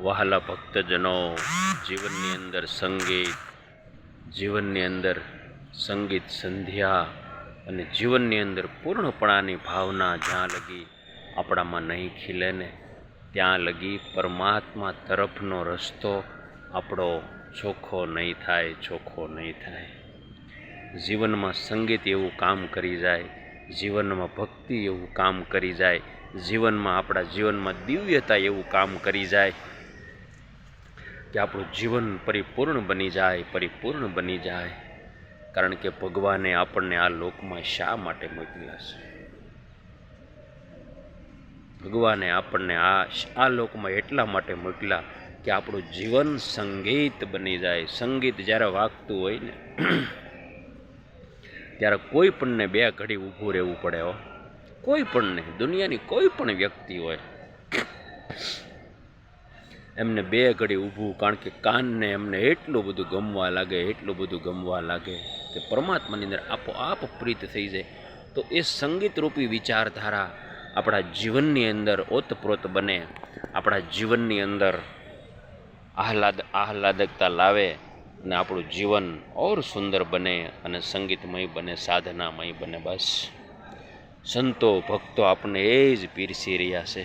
વહાલા ભક્તજનો જીવનની અંદર સંગીત, જીવનની અંદર સંગીત સંધ્યા અને જીવનની અંદર પૂર્ણપણાની ભાવના જ્યાં લગી આપણામાં નહીં ખીલે ને, ત્યાં લગી પરમાત્મા તરફનો રસ્તો આપણો ચોખ્ખો નહીં થાય, ચોખ્ખો નહીં થાય. જીવનમાં સંગીત એવું કામ કરી જાય, જીવનમાં ભક્તિ એવું કામ કરી જાય, જીવનમાં આપણા જીવનમાં દિવ્યતા એવું કામ કરી જાય કે આપણું જીવન પરિપૂર્ણ બની જાય, પરિપૂર્ણ બની જાય. કારણ કે ભગવાને આપણને આ લોકમાં શા માટે મોકલ્યા છે? ભગવાને આપણને આ આ લોકમાં એટલા માટે મોકલ્યા કે આપણું જીવન સંગીત બની જાય. સંગીત જ્યારે વાગતું હોય ને, ત્યારે કોઈ પણને બે ઘડી ઊભું રહેવું પડે હો. કોઈ પણને, દુનિયાની કોઈ પણ વ્યક્તિ હોય એમને બે ઘડી ઊભું, કારણ કે કાનને એમને એટલું બધું ગમવા લાગે, એટલું બધું ગમવા લાગે કે પરમાત્માની અંદર આપોઆપ પ્રીત થઈ જાય. તો એ સંગીતરૂપી વિચારધારા આપણા જીવનની અંદર ઓતપ્રોત બને, આપણા જીવનની અંદર આહલાદ, આહલાદકતા લાવે અને આપણું જીવન ઓર સુંદર બને અને સંગીતમય બને, સાધનામય બને બસ. સંતો, ભક્તો આપણને એ જ પીરસી રહ્યા છે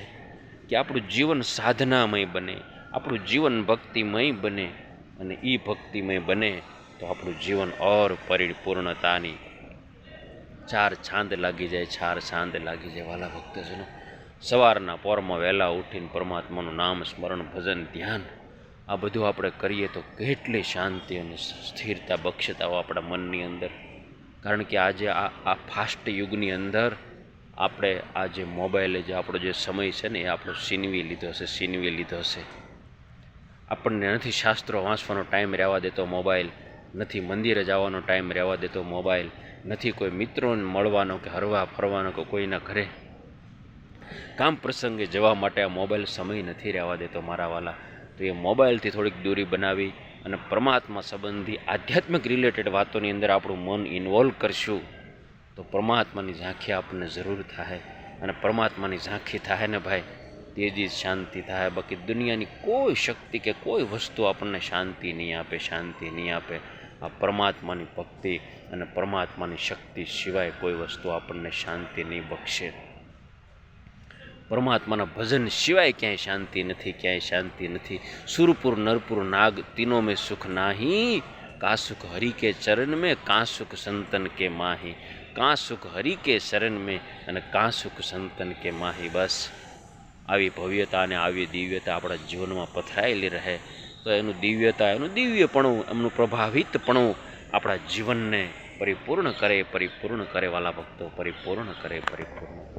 કે આપણું જીવન સાધનામય બને આપણું જીવન ભક્તિમય બને અને એ ભક્તિમય બને તો આપણું જીવન ઓર પરિપૂર્ણતાની ચાર છાંદ લાગી જાય, ચાર છાંદ લાગી જાય. વાલા ભક્તજનો, સવારના પોરમાં વહેલા ઉઠીને પરમાત્માનું નામ સ્મરણ, ભજન, ધ્યાન, આ બધું આપણે કરીએ તો કેટલી શાંતિ અને સ્થિરતા બક્ષતાઓ આપણા મનની અંદર. કારણ કે આજે આ આ ફાસ્ટ યુગની અંદર આપણે આ જે મોબાઈલે, જે આપણો જે સમય છે ને, એ આપણો સીનવી લીધો હશે સીનવી લીધો છે આપણને નથી શાસ્ત્રો વાંચવાનો ટાઈમ રહેવા દેતો મોબાઈલ નથી મંદિરે જવાનો ટાઈમ રહેવા દેતો મોબાઈલ નથી કોઈ મિત્રોને મળવાનો કે હરવા ફરવાનો કે કોઈના ઘરે. કામ પ્રસંગે જવા માટે આ મોબાઈલ સમય નથી રહેવા દેતો મારા વાલા. તો એ મોબાઈલથી થોડીક દૂરી બનાવી અને પરમાત્મા સંબંધી આધ્યાત્મિક રિલેટેડ વાતોની અંદર આપણું મન ઇન્વોલ્વ કરશું, તો પરમાત્માની ઝાંખી આપણને જરૂર થાય. અને પરમાત્માની ઝાંખી થાય ને ભાઈ? તેજી શાંતિ થાય. બાકી દુનિયાની કોઈ શક્તિ કે કોઈ વસ્તુ આપણને શાંતિ નહીં આપે, શાંતિ નહીં આપે. આ પરમાત્માની ભક્તિ અને પરમાત્માની શક્તિ સિવાય કોઈ વસ્તુ આપણને શાંતિ નહીં બક્ષે. પરમાત્માના ભજન સિવાય ક્યાંય શાંતિ નથી, ક્યાંય શાંતિ નથી. સુરપુર, નરપુર, નાગ, તીનો મેં સુખ નાહી. કા સુખ હરિ કે ચરણ મેં, કા સુખ સંતન કે માહી. કા સુખ હરિ કે શરણ મેં અને કા સુખ સંતન કે માહી. બસ. આવી ભવ્યતા અને આવી દિવ્યતા આપણા જીવનમાં પથરાયેલી રહે, તો એનું દિવ્યતા, એનું દિવ્યપણું, એમનું પ્રભાવિતપણું આપણા જીવનને પરિપૂર્ણ કરે પરિપૂર્ણ કરે વાલા ભક્તો, પરિપૂર્ણ કરે, પરિપૂર્ણ